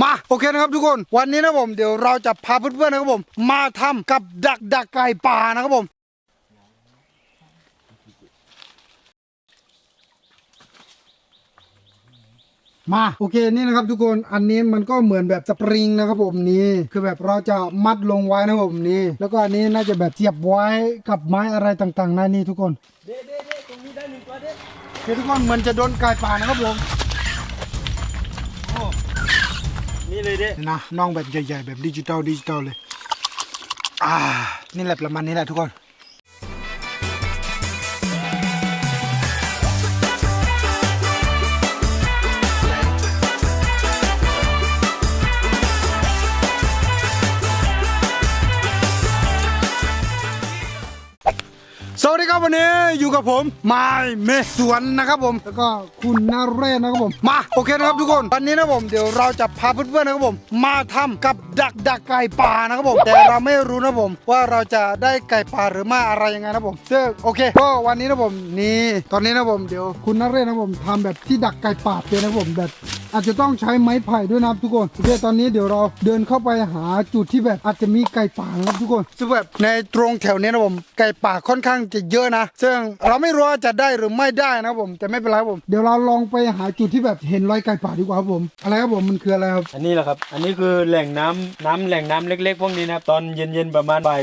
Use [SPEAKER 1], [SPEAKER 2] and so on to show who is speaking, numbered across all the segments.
[SPEAKER 1] มาโอเคนะครับทุกคนวันนี้นะผมเดี๋ยวเราจะพาเพื่อนๆนะครับผม มาทำกับดักดักไก่ป่านะครับผมมาโอเคนี่นะครับทุกคนอันนี้มันก็เหมือนแบบสปริงนะครับผมนี่คือแบบเราจะมัดลงไว้นะครับผมนี่แล้วก็อันนี้น่าจะแบบเสียบไว้กับไม้อะไรต่างๆนั่นนี่ทุกคน
[SPEAKER 2] เด้เด้เด้ตรงนี้ได้หนึ่งตัวเด้
[SPEAKER 1] โอเคทุกคนมือนจะโดนไก่ป่านะครับผม
[SPEAKER 2] นี่เลยเด้
[SPEAKER 1] นี่นะน้องแบบใหญ่ๆแบบดิจิตอลดิจิตอลเลย อ่า นี่แหละประมาณนี้แหละทุกคน อยู่กับผมมายเมสวนนะครับผม แล้วก็คุณนาเรศนะครับผม มาโอเคนะครับทุกคนวันนี้นะผมเดี๋ยวเราจะพาเพื่อนๆนะครับผม มาทำกับดักดักไก่ป่านะครับผม แต่เราไม่รู้นะผม ว่าเราจะได้ไก่ป่าหรือไม่อะไรยังไงนะผมซึ่งโอเคก็วันนี้นะผมนี่ตอนนี้นะผมเดี๋ยวคุณนาเรศนะผมทำแบบที่ดักไก่ป่าเป็นนะผมแบบ อาจจะต้องใช้ไม้ไผ่ด้วยนะครับทุกคนโอเคตอนนี้เดี๋ยวเราเดินเข้าไปหาจุดที่แบบอาจจะมีไก่ป่านะครับทุกคนซึ่งแบบในตรงแถวนี้นะผมไก่ป่าค่อนข้างจะเยอะนะ ซึ่งเราไม่รู้ว่าจะได้หรือไม่ได้นะครับผมแต่ไม่เป็นไรครับผมเดี๋ยวเราลองไปหาจุดที่แบบเห็นรอยไก่ป่าดีกว่าครับผมอะไรครับผมมันคืออะไรครับ
[SPEAKER 2] อันนี้แหละครับ อันนี้คือแหล่งน้ำน้ำแหล่งน้ำเล็ก ๆ พวกนี้นะครับตอนเย็นๆประมาณบ่าย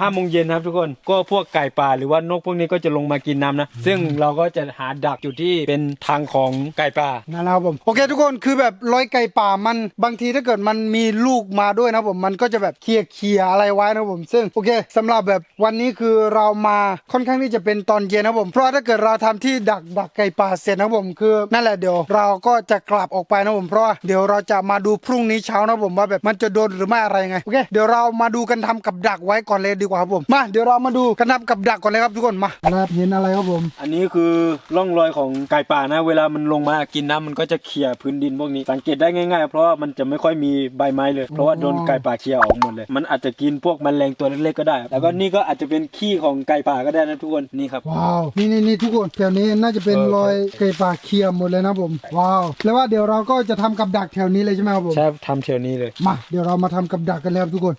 [SPEAKER 2] ห้าโมงเย็นนะครับทุกคนก็พวกไก่ป่าหรือว่านกพวกนี้ก็จะลงมากินน้ำนะซึ่งเราก็จะหาดักจุดที่เป็นทางของไก่ป่า
[SPEAKER 1] นั่นแหละครับผมโอเคทุกคนคือแบบรอยไก่ป่ามันบางทีถ้าเกิดมันมีลูกมาด้วยนะผมมันก็จะแบบเคลียร์เคลียร์อะไรไว้นะผมซึ่งโอเคสำหรับแบบวันนี้คือเรามาค่อนข้างที่จะเป็นตอนเย็นนะผมเพราะถ้าเกิดเราทำที่ดักดักไก่ป่าเสร็จนะผมคือนั่นแหละเดี๋ยวเราก็จะกลับออกไปนะผมเพราะว่าเดี๋ยวเราจะมาดูพรุ่งนี้เช้านะผมว่าแบบมันจะโดนหรือไม่อะไรยังไงโอเคเดี๋ยวเรามาดูกันทำกับดักไว้ก่อนเลยดีกว่าครับผมมาเดี๋ยวเรามาดูกันทำกับดักก่อนเลยครับทุกคนมาครับเห็นอะไรครับผม
[SPEAKER 2] อันนี้คือร่องรอยของไก่ป่านะ เวลามันลงมากินน้ำมันก็จะเคลียร์พื้นดินพวกนี้ สังเกตได้ง่ายๆ เพราะว่ามันจะไม่ค่อยมีใบไม้เลย เพราะว่าโดนไก่ป่าเคลียร์ออกหมดเลย มันอาจจะกินพวกแมลงตัวเล็กๆก็ได้ แล้วก็นี่ก็อาจจะเป็นขี้ของไก่ป่าก็ได้นะทุกคนนี่ครับ
[SPEAKER 1] ว้าว นี่นี่นี่ทุกคนแถวนี้น่าจะเป็น
[SPEAKER 2] เออ
[SPEAKER 1] รอยไก่ป่าเคลียร์หมดเลยนะผม ว้าว แล้วว่าเดี๋ยวเราก็จะทำกับดักแถวนี้เลยใช่ไหมครับผม
[SPEAKER 2] ใช่ทำเชลนี้เลย
[SPEAKER 1] มา เดี๋ยวเรามาทำกับดักกันเลยครับทุกคน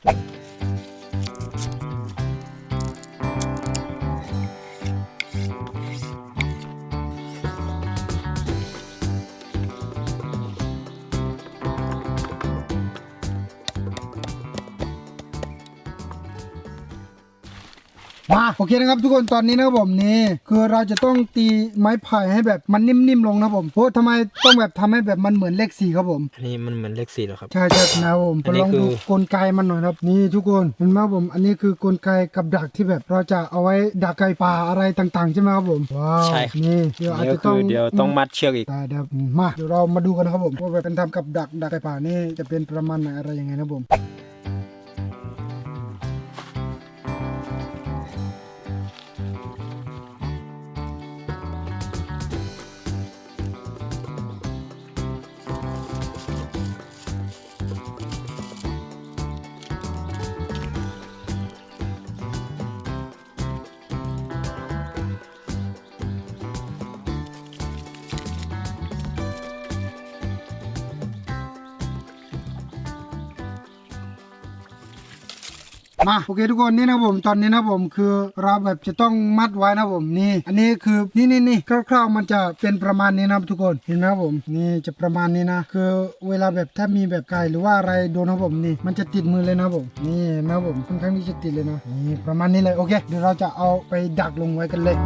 [SPEAKER 1] มาโอเคนะครับทุกคนตอนนี้นะครับผมนี่คือเราจะต้องตีไม้ไผ่ให้แบบมันนิ่มๆลงนะครับผมโอ้ทำไมต้องแบบทำให้แบบมันเหมือนเลขสี่ครับผม
[SPEAKER 2] อันนี้มันเหมือนเลขสี่แล้วครับ
[SPEAKER 1] ใช่ใช่นะครับผม
[SPEAKER 2] อันนี้
[SPEAKER 1] ลอง
[SPEAKER 2] คือ
[SPEAKER 1] ดูกลไกมันหน่อยครับนี่ทุกคนเห็นไหมครับผม อันนี้คือกลไกกับดักที่แบบเราจะเอาไว้ดักไก่ป่าอะไรต่างๆใช่ไหมครับผมว้าว
[SPEAKER 2] ใช่ครับ
[SPEAKER 1] นี่เดี๋ยวอาจ
[SPEAKER 2] นี่
[SPEAKER 1] จะ
[SPEAKER 2] ก็
[SPEAKER 1] ต้
[SPEAKER 2] คือองเดี๋ยวต้องมัดเชือกอีก
[SPEAKER 1] ได้ครับมาเดี๋ยวเรามาดูกันนะครับผมว่าแบบเป็นทำกับดักดักไก่ป่านี่จะเป็นประมาณไหนอะไรยังไงนะครับผม มาโอเคทุกคนนี่นะผมตอนนี้นะผมคือเราแบบจะต้องมัดไว้นะผมนี่ อันนี้คือนี่นี่นี่คร่าวๆมันจะเป็นประมาณนี้นะทุกคนเห็นไหมครับผมนี่จะประมาณนี้นะ คือเวลาแบบถ้ามีแบบไก่หรือว่าอะไรโดนนะผมนี่ มันจะติดมือเลยนะผมนี่นะผมค่อนข้างที่จะติดเลยนะนี่ประมาณนี้เลยโอเคเดี๋ยวเราจะเอาไปดักลงไว้กันเลย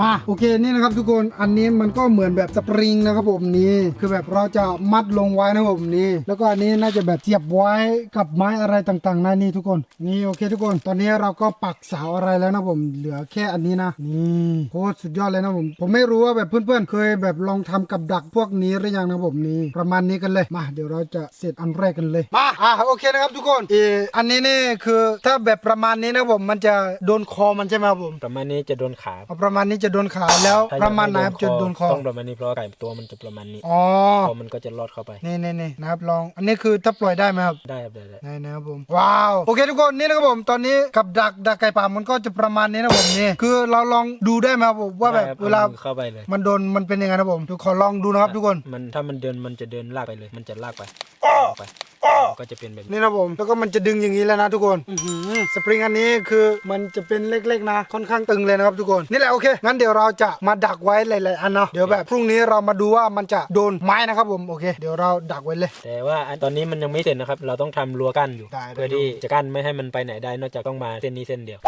[SPEAKER 1] มาโอเคนี่นะครับทุกคนอันนี้มันก็เหมือนแบบสปริงนะครับผมนี่คือแบบเราจะมัดลงไว้นะครับผมนี่แล้วก็อันนี้น่าจะแบบเสียบไว้กับไม้อะไรต่างๆนั่นนี่ทุกคนนี่โอเคทุกคน ตอนนี้เราก็ปักเสาอะไรแล้วนะผมเหลือแค่อันนี้นะนี่โคตรสุดยอดเลยนะผมผมไม่รู้ว่าแบบเพื่อนๆ เคยแบบลองทำกับดักพวกนี้หรือยังนะผมนี่ประมาณนี้กันเลยมาเดี๋ยวเราจะเสร็จอันแรกกันเลยมาอะโอเคนะครับทุกคนเอออันนี้นี่คือถ้าแบบประมาณนี้นะผมมันจะโดนคอมันใช่ไหมครับผม
[SPEAKER 2] ประมาณนี้จะโดนขา
[SPEAKER 1] เอาประมาณนี้จะโดนขาแล้วประมาณไหนครับจะโดนคอ
[SPEAKER 2] ต้องประมาณนี้เพราะว่าไก่ตัวมันจะประมาณนี้
[SPEAKER 1] อ๋อ
[SPEAKER 2] พอมันก็จะลอดเข้าไป
[SPEAKER 1] นี่นี่นี่นะครับลองอันนี้คือถ้าปล่อยได้ไหมครับ
[SPEAKER 2] ได้ครับได้ได้
[SPEAKER 1] ได้นะครับผมว้าวโอเคทุกคนนี่นะครับผมตอนนี้กับดักดักไก่ป่ามันก็จะประมาณนี้นะผมนี่คือเราลองดูได้ไหมครับผมว่าแบบ
[SPEAKER 2] ได้ครับ
[SPEAKER 1] เวลา
[SPEAKER 2] อมือเข้าไปเลย
[SPEAKER 1] มันโดนมันเป็นยังไงนะผมทุกคนลองดูนะครับทุกคน
[SPEAKER 2] มันถ้ามันเดินมันจะเดินลากไปเลย มันจะลากไปไป ก็จะเป็นแบบนี้
[SPEAKER 1] นี่นะผมแล้วก็มันจะดึงอย่างนี้แล้วนะทุกคนอื้อหือสปริงอันนี้คือมันจะเป็นเล็กๆนะ ค่อนข้างตึงเลยนะครับทุกคนนี่แหละโอเคงั้นเดี๋ยวเราจะมาดักไว้หลายๆอันเนาะเดี๋ยวแบบพรุ่งนี้เรามาดูว่ามันจะโดนไม้นะครับผมโอเค เดี๋ยวเราดักไว้เลย
[SPEAKER 2] แต่ว่าอันตอนนี้มันยังไม่เสร็จนะครับ เราต้องทำรั้วกั้นอยู่
[SPEAKER 1] ได้ได้
[SPEAKER 2] เพื่อที่จะกั้นไม่ให้มันไปไหนได้นอกจากต้องมาเส้นนี้เส้นเดียว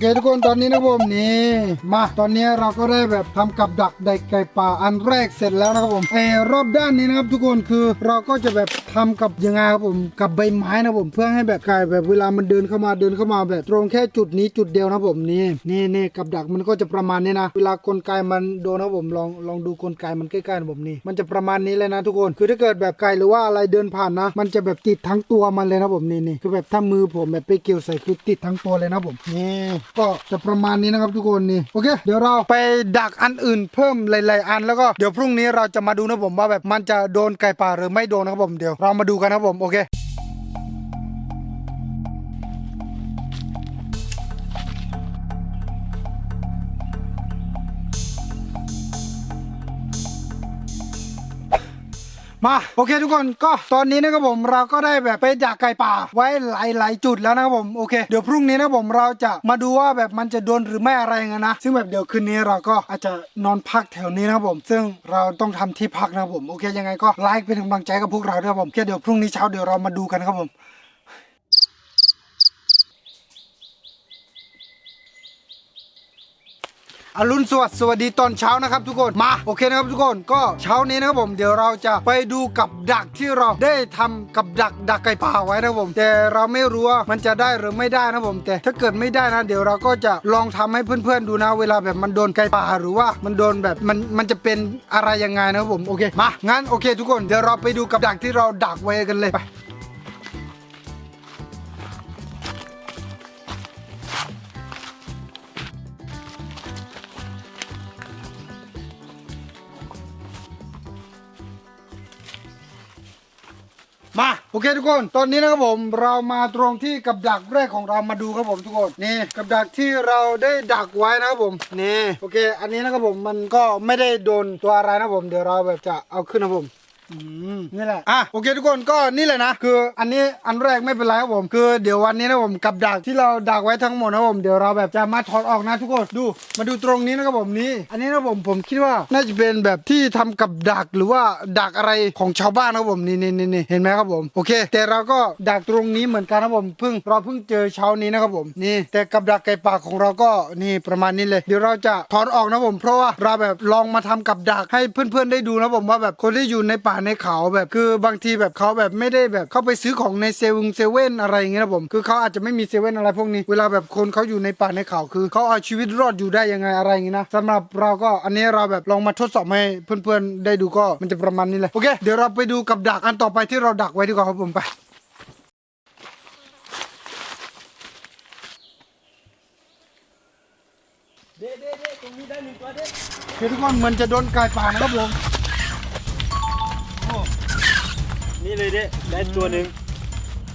[SPEAKER 1] เคทุกคนตอนนี้นะผมนี่มาตอนนี้เราก็ได้แบบทำกับดักไดไก่ป่าอันแรกเสร็จแล้วนะครับผมไอ้รอบด้านนี้นะครับทุกคนคือเราก็จะแบบทำกับยังไงครับผมกับใบไม้นะผมเพื่อให้แบบไก่แบบเวลามันเดินเข้ามาเดินเข้ามาแบบตรงแค่จุดนี้จุดเดียวนะผมนี่นี่นี่กับดักมันก็จะประมาณนี้นะ เวลากลไกมันโดนนะผมลองลองดูกลไกมันใกล้ๆนะผมนี่มันจะประมาณนี้เลยนะทุกคนคือถ้าเกิดแบบไก่หรือว่าอะไรเดินผ่านนะ มันจะแบบติดทั้งตัวมันเลยนะผมนี่นี่คือแบบถ้ามือผมแบบไปเกี่ยวใส่คือติดทั้งตัวเลยนะผมนี่ก็จะประมาณนี้นะครับทุกคนนี่โอเค เดี๋ยวเราไปดักอันอื่นเพิ่มหลายๆอันแล้วก็เดี๋ยวพรุ่งนี้เราจะมาดูนะผมว่าแบบมันจะโดนไก่ป่าหรือไม่โดนนะครับผมเดี๋ยวเรามาดูกันนะครับผมโอเค มาโอเคทุกคนก็ตอนนี้นะครับผมเราก็ได้แบบไปดักไก่ป่า ไว้หลายๆจุดแล้วนะครับผมโอเคเดี๋ยวพรุ่งนี้นะครับผมเราจะมาดูว่าแบบมันจะโดนหรือไม่อะไรเงี้ยนะซึ่งแบบเดี๋ยวคืนนี้เราก็อาจจะนอนพักแถวนี้นะครับผม ซึ่งเราต้องทำที่พักนะครับผมโอเคยังไงก็ไลค์เป็นกำลังใจกับพวกเราด้วยครับผมโอเคเดี๋ยวพรุ่งนี้เช้าเดี๋ยวเรามาดูกันครับผม อรุณสวัสดิ์สวัสดีตอนเช้านะครับทุกคนมาโอเคนะครับทุกคนก็เช้านี้นะครับผมเดี๋ยวเราจะไปดูกับดักที่เราได้ทำกับดักดักไก่ป่าไว้นะครับผม แต่เราไม่รู้ว่ามันจะได้หรือไม่ได้นะครับผม แต่ถ้าเกิดไม่ได้นะ เดี๋ยวเราก็จะลองทำให้เพื่อนๆดูนะ เวลาแบบมันโดนไก่ป่าหรือว่ามันโดนแบบมันมันจะเป็นอะไรยังไงนะครับผมโอเคมางั้นโอเค ทุกคนเดี๋ยวเราไปดูกับดักที่เราดักไว้กันเลยไป อเคทุกคน ตอนนี้นะครับผมเรามาตรงที่กับดักแรกของเรามาดูครับผมทุกคนนี่กับดักที่เราได้ดักไว้นะครับผมนี่โอเค อันนี้นะครับผมมันก็ไม่ได้โดนตัวอะไรนะครับผมเดี๋ยวเราแบบจะเอาขึ้นนะครับผม นี่แหละ อะ โอเคทุกคนก็นี่แหละนะ คืออันนี้อันแรกไม่เป็นไรครับผม คือเดี๋ยววันนี้นะผมกับดักที่เราดักไว้ทั้งหมดนะผม เดี๋ยวเราแบบจะมาถอดออกนะทุกคน ดู มาดูตรงนี้นะครับผมนี่ อันนี้นะผมผมคิดว่าน่าจะเป็นแบบที่ทำกับดักหรือว่าดักอะไรของชาวบ้านนะครับผมนี่นี่นี่นี่เห็นไหมครับผม โอเค แต่เราก็ดักตรงนี้เหมือนกันนะครับผมเพิ่งเราเพิ่งเจอเช้านี้นะครับผม นี่ แต่กับดักไก่ป่าของเราก็นี่ประมาณนี้เลย เดี๋ยวเราจะถอนออกนะผม เพราะว่าเราแบบลองมาทำกับดักให้เพื่อนๆได้ดูนะผมว่าแบบคนที่อยู่ในป่าในเขาแบบคือบางทีแบบเขาแบบไม่ได้แบบเข้าไปซื้อของในเซเว่นเซเว่นอะไรอย่างเงี้ยนะผมคือเขาอาจจะไม่มีเซเว่นอะไรพวกนี้ เวลาแบบคนเขาอยู่ในป่าในเขาคือเขาเอาชีวิตรอดอยู่ได้ยังไงอะไรอย่างเงี้ยนะสำหรับเราก็อันนี้เราแบบลองมาทดสอบให้เพื่อนๆได้ดูก็มันจะประมาณนี้เลยโอเคเดี๋ยวเราไปดูกับดักอันต่อไปที่เราดักไว้ดีกว่าครับผมไป
[SPEAKER 2] เด้เดเดตรงนี้ได้หนึ่งตัวเด้
[SPEAKER 1] เฮ้ยทุกคนมือนจะโดนไก่ป่านะครับผม
[SPEAKER 2] นี่เลยเด้ได้ตัวหนึ่ง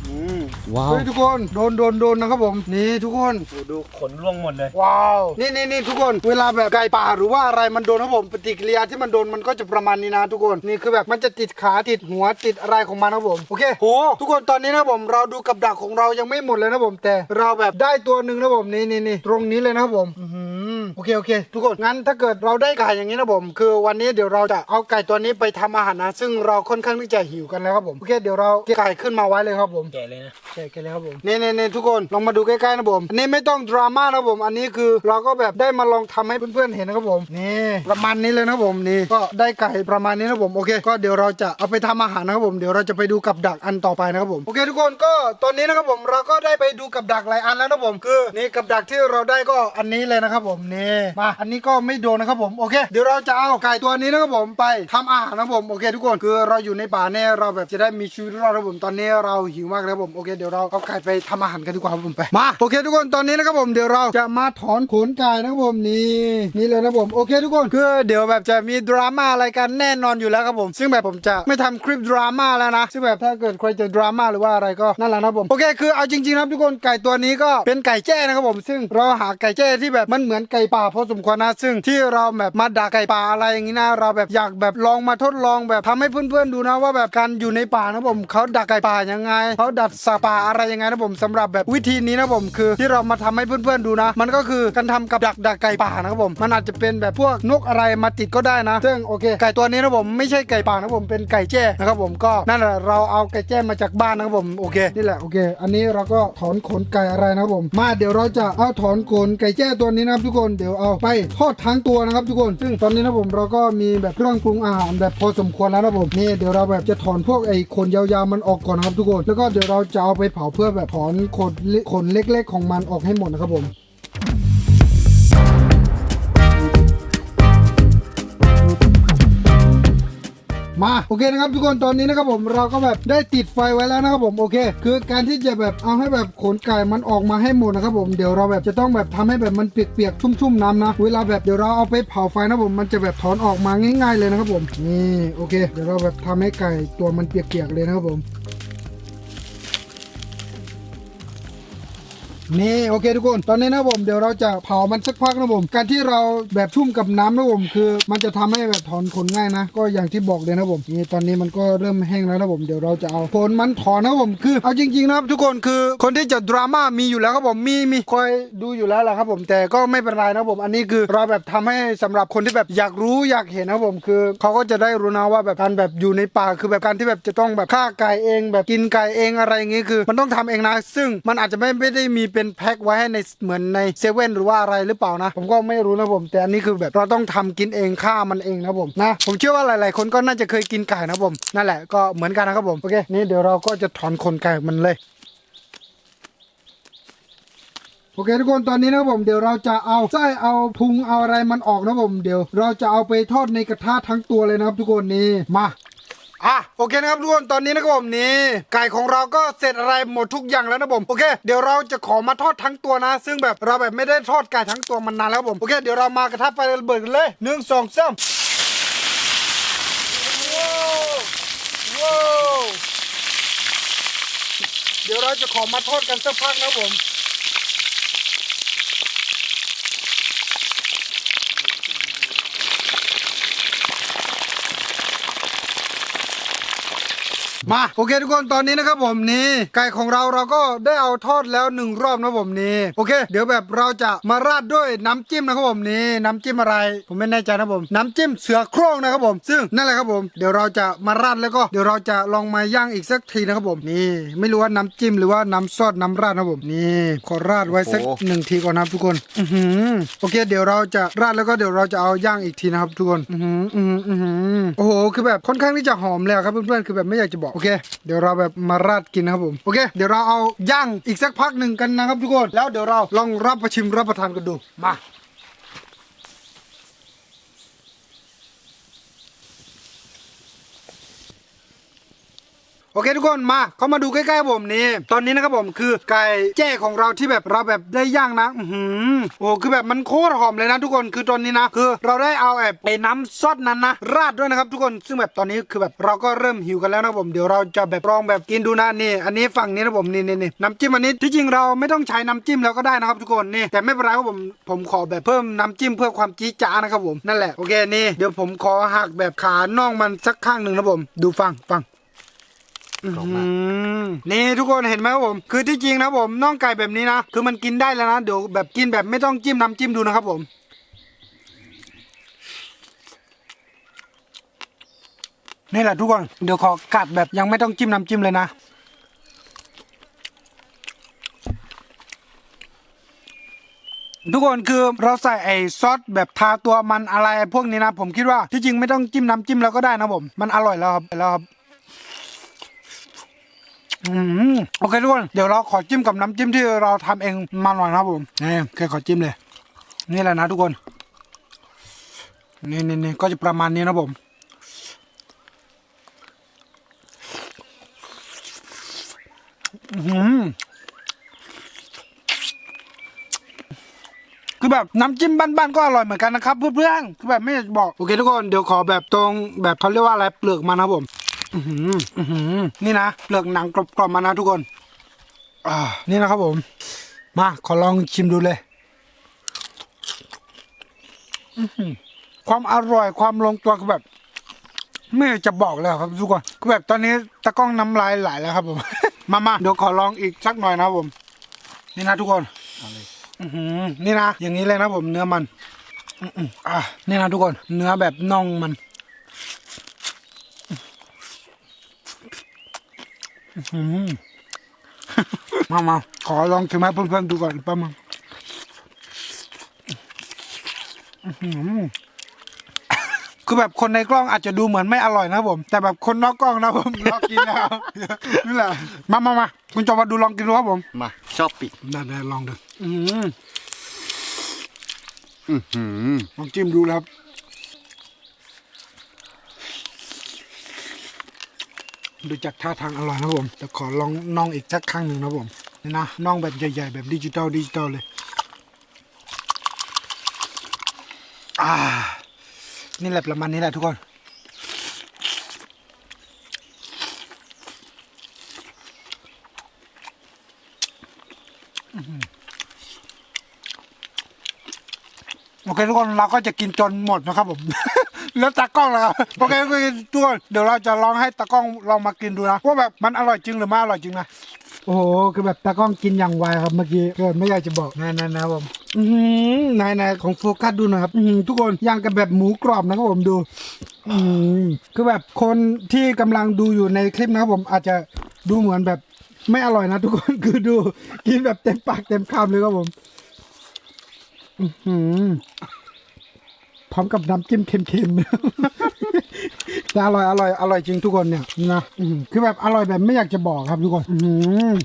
[SPEAKER 2] อืม
[SPEAKER 3] ว้าว
[SPEAKER 1] เฮ้ยทุกคนโดนโดนโดนนะครับผมนี่ทุกคน
[SPEAKER 2] ดูดูขนร่วงหมดเลย
[SPEAKER 1] ว้าว นี่นี่นี่ทุกคน เวลาแบบไก่ป่าหรือว่าอะไรมันโดนครับผมปฏิกิริยาที่มันโดนมันก็จะประมาณนี้นะทุกคน นี่คือแบบมันจะติดขาติดหัวติดอะไรของมันนะครับผม โอเค โห ทุกคนตอนนี้นะครับผมเราดูกับดักของเรายังไม่หมดเลยนะผมแต่ เราแบบได้ตัวหนึ่งนะผมนี่นี่นี่ตรงนี้เลยนะครับผม อื้อหือ โอเคโอเค ทุกคนงั้นถ้าเกิดเราได้ไก่อย่างนี้นะผมคือวันนี้เดี๋ยวเราจะเอาไก่ตัวนี้ไปทำอาหารนะ ซึ่งเราค่อนข้างที่จะหิวกันแล้วครับผมโอเคเดี๋ยวเราเก็บไก่ขึ้นมาไว้เลยครับผม
[SPEAKER 2] แกะเลยนะ
[SPEAKER 1] ใช่กันเลยครับผมนี่นี่นี่ทุกคนลองมาดูใกล้ๆนะผมอันนี้ไม่ต้องดราม่านะผม อันนี้คือเราก็แบบได้มาลองทำให้เพื่อนๆเห็นนะครับผมนี่ประมาณนี้เลยนะครับผมนี่ก็ได้ไก่ประมาณนี้นะครับผมโอเคก็เดี๋ยวเราจะเอาไปทำอาหารนะครับผมเดี๋ยวเราจะไปดูกับดักอันต่อไปนะครับผมโอเคทุกคนก็ตอนนี้นะครับผมเราก็ได้ไปดูกับดักหลายอันแล้วนะครับผมคือนี่กับดักที่เราได้ก็อันนี้เลยนะครับผมนี่มาอันนี้ก็ไม่โดนนะครับผมโอเค เดี๋ยวเราจะเอาไก่ตัวนี้นะครับผมไปทำอาหารนะครับผมโอเค ทุกคนคือเราอยู่ในป่าเนี่ยเราแบบจะได้มีชีวิตรอดนะครับผมตอนนี้เราหิวมากนะครับผมโอเคเดี๋ยวเราเอาไก่ไปทำอาหารกันดีกว่าครับผมไปมาโอเค ทุกคนตอนนี้นะครับผมเดี๋ยวเราจะมาถอนขนไก่นะครับผมนี่นี่เลยนะครับผมโอเคทุกคนคือเดี๋ยวแบบจะมีดราม่าอะไรกันแน่นอนอยู่แล้วครับผม ซึ่งแบบผมจะไม่ทำคลิปดราม่าแล้วนะซึ่งแบบถ้าเกิดใครจะดราม่าหรือว่าอะไรก็นั่นแหละนะครับผมโอเคคือเอาจริงๆนะครับทุกคนไก่ตัวนี้ก็เป็นไก่แจ้นะครับผม ซึ่งเราหาไก่แจ้ที่แบบมันเหมือนไก่ป่าพอสมควรนะซึ่งที่เราแบบมาดักไก่ป่าอะไรอย่างนี้นะ เราแบบอยากแบบลองมาทดลองแบบทำให้เพื่อนๆดูนะว่าแบบการอยู่ในป่านะผมเขาดักไก่ป่ายังไงเขาดัดสัตว์ป่าอะไรยังไงนะผมสำหรับแบบวิธีนี้นะผมคือที่เรามาทำให้เพื่อนๆดูนะ มันก็คือการทำกับดักดักไก่ป่านะครับผมมันอาจจะเป็นแบบพวกนกอะไรมาติดก็ได้นะ ซึ่งโอเค ไก่ตัวนี้นะผมไม่ใช่ไก่ป่านะผมเป็นไก่แจ้นะครับผมก็นั่นแหละเราเอาไก่แจ้มาจากบ้านนะครับผมโอเคนี่แหละโอเค อันนี้เราก็ถอนขนไก่อะไรนะครับผม มาเดี๋ยวเราจะเอาถอนขนไก่แจ้ตัวนี้นะครับทุกคนเดี๋ยวเอาไปทอดทั้งตัวนะครับทุกคน ซึ่งตอนนี้นะผมเราก็มีแบบเครื่องปรุงอาหารแบบพอสมควรแล้วนะผมนี่เดี๋ยวเราแบบจะถอนพวกไอ้ขนยาวๆมันออกก่อนนะครับทุกคน แล้วก็เดี๋ยวเราจะเอาไปเผาเพื่อแบบถอนขนขนเล็ก ๆ ของมันออกให้หมดนะครับผม มาโอเคนะครับทุกคนตอนนี้นะครับผมเราก็แบบได้ติดไฟไว้แล้วนะครับผมโอเค คือการที่จะแบบเอาให้แบบขนไก่มันออกมาให้หมดนะครับผมเดี๋ยวเราแบบจะต้องแบบทำให้แบบมันเปียกๆชุ่มๆน้ำนะเวลาแบบเดี๋ยวเราเอาไปเผาไฟนะผมมันจะแบบถอนออกมาง่าย ๆเลยนะครับผมนี่โอเค เดี๋ยวเราแบบทำให้ไก่ตัวมันเปียกๆเลยนะครับผม นี่โอเคทุกคน ตอนนี้นะผมเดี๋ยวเราจะเผามันสักพักนะผมการที่เราแบบชุ่มกับน้ำนะผมคือ มันจะทำให้แบบถอนขนง่ายนะ ก็อย่างที่บอกเลยนะผมนี่ตอนนี้มันก็เริ่มแห้งแล้วนะผมเดี๋ยวเราจะเอาขนมันถอนนะผมคือ เอาจริงๆนะครับทุกคนคือคนที่จะดราม่ามีอยู่แล้วครับผมมีมีคอยดูอยู่แล้วแหละครับผมแต่ก็ไม่เป็นไรนะผมอันนี้คือเราแบบทำให้สำหรับคนที่แบบอยากรู้อยากเห็นนะผมคือเขาก็จะได้รู้นะว่าแบบการแบบอยู่ในป่าคือแบบการที่แบบจะต้องแบบฆ่าไก่เอง แบบกินไก่เองอะไรอย่างงี้คือ มันต้องทำเองนะ ซึ่งมันอาจจะไม่ไม่ได้มีเป็นแพ็คไว้ให้ในเหมือนในเซเว่นหรือว่าอะไรหรือเปล่านะ ผมก็ไม่รู้นะผม แต่อันนี้คือแบบเราต้องทำกินเองฆ่ามันเองนะผมนะ ผมเชื่อว่าหลาย ๆ คนก็น่าจะเคยกินไก่นะผมนั่นแหละก็เหมือนกันนะครับผมโอเคนี่เดี๋ยวเราก็จะถอนขนไก่มันเลยโอเคทุกคนตอนนี้นะครับผมเดี๋ยวเราจะเอาไส้เอาพุงเอาอะไรมันออกนะผมเดี๋ยว เราจะเอาไปทอดในกระทะทั้งตัวเลยนะครับทุกคนนี่มา อะโอเคนะครับทุกคนตอนนี้นะครับผมนี่ไก่ของเราก็เสร็จอะไรหมดทุกอย่างแล้วนะผมโอเค เดี๋ยวเราจะขอมาทอดทั้งตัวนะ ซึ่งแบบเราแบบไม่ได้ทอดไก่ทั้งตัวมันนานแล้วครับผมโอเคเดี๋ยวเรามากระทะไฟระเบิดกันเลยหนึ่งสองสามว้าวว้าวเดี๋ยวเราจะขอมาทอดกันสักพักนะครับผม มาโอเคทุกคนตอนนี้นะครับผมนี่ไก่ของเราเราก็ได้เอาทอดแล้วหนึ่งรอบนะผมนี่โอเค เดี๋ยวแบบเราจะมาราดด้วยน้ำจิ้มนะครับผมนี่น้ำจิ้มอะไร ผมไม่แน่ใจนะผมน้ำจิ้มเสือโคร่งนะครับผม ซึ่งนั่นแหละครับผม เดี๋ยวเราจะมาราดแล้วก็เดี๋ยวเราจะลองมาย่างอีกสักทีนะครับผมนี่ไม่รู้ว่าน้ำจิ้มหรือว่าน้ำซอสน้ำราดนะครับผมนี่ขอราดไว้สัก
[SPEAKER 3] โอ้โห
[SPEAKER 1] หนึ่งทีก่อนนะครับทุกคนอือหือโอเค เดี๋ยวเราจะราดแล้วก็เดี๋ยวเราจะเอาย่างอีกทีนะครับทุกคนอือหืออือหืออือหือโอ้โหคือแบบค่อนข้างที่จะหอมเลยอะครับเพื่อนๆคือแบบไม่อยากจะบอกโอเค เดี๋ยวเราแบบมาราดกินนะครับผมโอเค เดี๋ยวเราเอาย่างอีกสักพักหนึ่งกันนะครับทุกคนแล้วเดี๋ยวเราลองรับประชิมรับประทานกันดูมา โอเคทุกคนมาเขามาดูใกล้ๆผมนี่ตอนนี้นะครับผมคือไก่แจ้ของเราที่แบบเราแบบได้ย่างนะอือหือโอ้คือแบบมันโคตรหอมเลยนะทุกคนคือตอนนี้นะ คือเราได้เอาแบบไอ้น้ำซอสนั้นนะราดด้วยนะครับทุกคนซึ่งแบบตอนนี้คือแบบเราก็เริ่มหิวกันแล้วนะผมเดี๋ยวเราจะแบบลองแบบกินดูนะนี่อันนี้ฝั่งนี้นะผมนี่นี่นี่น้ำจิ้มอันนี้ที่จริงเราไม่ต้องใช้น้ำจิ้มแล้วก็ได้นะครับทุกคนนี่แต่ไม่เป็นไรครับผมผมขอแบบเพิ่มน้ำจิ้มเพื่อความจี๊ดจ้านะครับผมนั่นแหละโอเคนี่เดี๋ยวผมขอหักแบบขาน่องมันสักข้างหนึ่งนะผมดูฟังฟัง
[SPEAKER 3] กรอบมาก
[SPEAKER 1] นี่ทุกคนเห็นไหมครับผม คือที่จริงนะผมน่องไก่แบบนี้นะ คือมันกินได้แล้วนะ เดี๋ยวแบบกินแบบไม่ต้องจิ้มน้ำจิ้มดูนะครับผมนี่แหละทุกคน เดี๋ยวขอกัดแบบยังไม่ต้องจิ้มน้ำจิ้มเลยนะ ทุกคนคือเราใส่ไอ้ซอสแบบทาตัวมันอะไรพวกนี้นะ ผมคิดว่าที่จริงไม่ต้องจิ้มน้ำจิ้มแล้วก็ได้นะผม มันอร่อยแล้วครับแล้วครับ โอเคทุกคนเดี๋ยวเราขอจิ้มกับน้ำจิ้มที่เราทำเองมาหน่อยนะครับผมนี่แค่ขอจิ้มเลย นี่แหละนะทุกคนนี่นี่นี่ก็จะประมาณนี้นะผมอื้อหือคือแบบน้ำจิ้มบ้านๆก็อร่อยเหมือนกันนะครับเพื่อนๆคือแบบไม่บอกโอเคทุกคนเดี๋ยวขอแบบตรงแบบเขาเรียกว่าอะไรเปลือกมันนะผม อือหืออือหือนี่นะเปลือกหนังกรอบๆมานะทุกคน อ่า นี่นะครับผม มาขอลองชิมดูเลยอื้อหือความอร่อยความลงตัวคือแบบ ไม่อยากจะบอกเลยครับทุกคนคือแบบตอนนี้ตะกล้องน้ำลายไหลแล้วครับผม มามาเดี๋ยวขอลองอีกสักหน่อยนะครับผม นี่นะทุกคนอื้อหือนี่นะ อย่างนี้เลยนะผมเนื้อมัน อืมๆอะนี่นะทุกคน เนื้อแบบน่องมัน อื้อหือ มามาขอลองชิมให้เพื่อนๆดูก่อนแป๊บนึงอื้อหือคือแบบคนในกล้องอาจจะดูเหมือนไม่อร่อยนะครับผม แต่แบบคนนอกกล้องนะผมลองกินแล้วนี่แหละมามามาคุณจอมาดูลองกินดูครับผม
[SPEAKER 3] มา ชอบปิด
[SPEAKER 1] ได้ได้ลองดูอืม
[SPEAKER 3] อือหือ
[SPEAKER 1] ลองจิ้มดูแล้วครับ ดูจากท่าทางอร่อยนะผมแต่ขอลองน่องอีกสักครั้งหนึ่งนะผมนี่นะน่องแบบใหญ่ ๆ แบบดิจิตอลดิจิตอลเลยอ่านี่แหละประมาณนี้แหละทุกคนโอเคทุกคนเราก็จะกินจนหมดนะครับผม แล้วตากล้องแล้วครับโอเคทุกคนทุกคนเดี๋ยวเราจะลองให้ตากล้องลองมากินดูนะว่าแบบมันอร่อยจริงหรือไม่อร่อยจริงนะโอ้โหคือแบบตากล้องกินอย่างไวครับเมื่อกี้เกินไม่อยากจะบอกนายนายนะผมนายนายของโฟกัสดูหน่อยครับทุกคนย่างกันแบบหมูกรอบนะครับผมดูคือแบบคนที่กำลังดูอยู่ในคลิปนะครับผมอาจจะดูเหมือนแบบไม่อร่อยนะทุกคนคือดู กินแบบเต็มปากเต็มคำเลยครับผม อื พร้อมกับน้ำจิ้มเค็มๆแต่อร่อยอร่อยอร่อยจริงทุกคนเนี่ยนะอื้อหือคือแบบอร่อยแบบไม่อยากจะบอกครับทุกคน อือหือ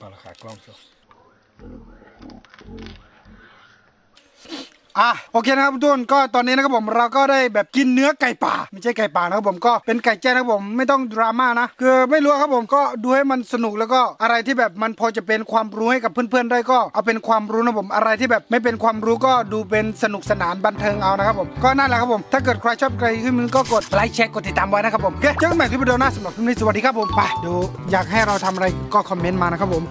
[SPEAKER 1] ปลาขากล้องชัว อะโอเคนะครับทุกคนก็ตอนนี้นะครับผมเราก็ได้แบบกินเนื้อไก่ป่า ไม่ใช่ไก่ป่านะครับผมก็เป็นไก่แจ้นะครับผมไม่ต้องดราม่านะคือไม่รู้ครับผมก็ดูให้มันสนุกแล้วก็อะไรที่แบบมันพอจะเป็นความรู้ให้กับเพื่อนๆได้ก็เอาเป็นความรู้นะผมอะไรที่แบบไม่เป็นความรู้ก็ดูเป็นสนุกสนานบันเทิงเอานะครับผมก็นั่นแหละครับผมถ้าเกิดใครชอบใครขึ้นมึงก็กดไลค์แชร์กดติดตามไว้นะครับผมโอเคเจอกันใหม่ที่วิดีโอหน้าสำหรับคลิปนี้สวัสดีครับผมไปดี๋ยวอยากให้เราทำอะไรก็คอมเมนต์มานะครับผม